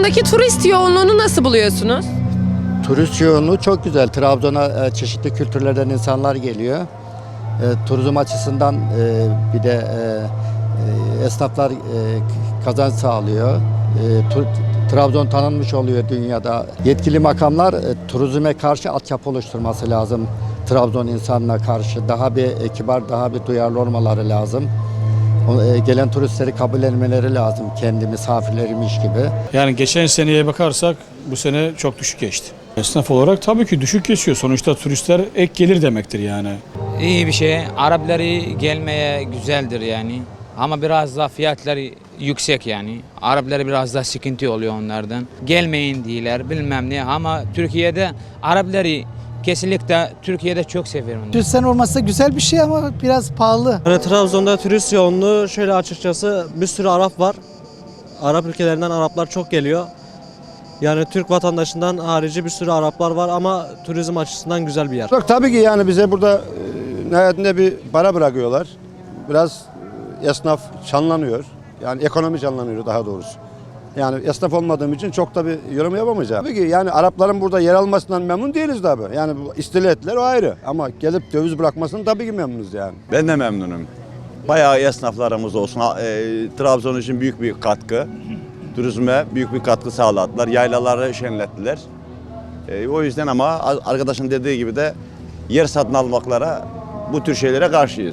Trabzon'daki turist yoğunluğunu nasıl buluyorsunuz? Turist yoğunluğu çok güzel. Trabzon'a e, çeşitli kültürlerden insanlar geliyor. E, turizm açısından e, bir de esnaflar e, kazanç sağlıyor. Trabzon tanınmış oluyor dünyada. Yetkili makamlar turizme karşı altyapı oluşturması lazım. Trabzon insanına karşı daha bir kibar, daha bir duyarlı olmaları lazım. E, gelen turistleri kabul etmeleri lazım kendi misafirleriymiş gibi. Yani geçen seneye bakarsak bu sene çok düşük geçti. Esnaf olarak tabii ki düşük geçiyor. Sonuçta turistler ek gelir demektir yani. İyi bir şey. Arapları gelmeye güzeldir yani. Ama biraz da fiyatları yüksek yani. Arapları biraz da sıkıntı oluyor onlardan. Gelmeyin diyorlar bilmem ne ama Türkiye'de Arapları kesinlikle Türkiye'de çok seviyorum. Turistlerin olması güzel bir şey ama biraz pahalı. Yani Trabzon'da turist yoğunluğu şöyle açıkçası bir sürü Arap var. Arap ülkelerinden Araplar çok geliyor. Yani Türk vatandaşından harici bir sürü Araplar var ama turizm açısından güzel bir yer. Yok tabii ki yani bize burada e, nihayetinde bir para bırakıyorlar. Biraz e, esnaf canlanıyor. Yani ekonomi canlanıyor daha doğrusu. Yani esnaf olmadığım için çok da bir yorum yapamayacağım. Tabii ki yani Arapların burada yer almasından memnun değiliz tabii. Yani istila ettiler o ayrı. Ama gelip döviz bırakmasını tabii ki memnunuz yani. Ben de memnunum. Bayağı esnaflarımız olsun. E, Trabzon için büyük bir katkı. Turizme büyük bir katkı sağladılar. Yaylaları şenlettiler. E, o yüzden ama arkadaşın dediği gibi de yer satın almaklara bu tür şeylere karşıyız.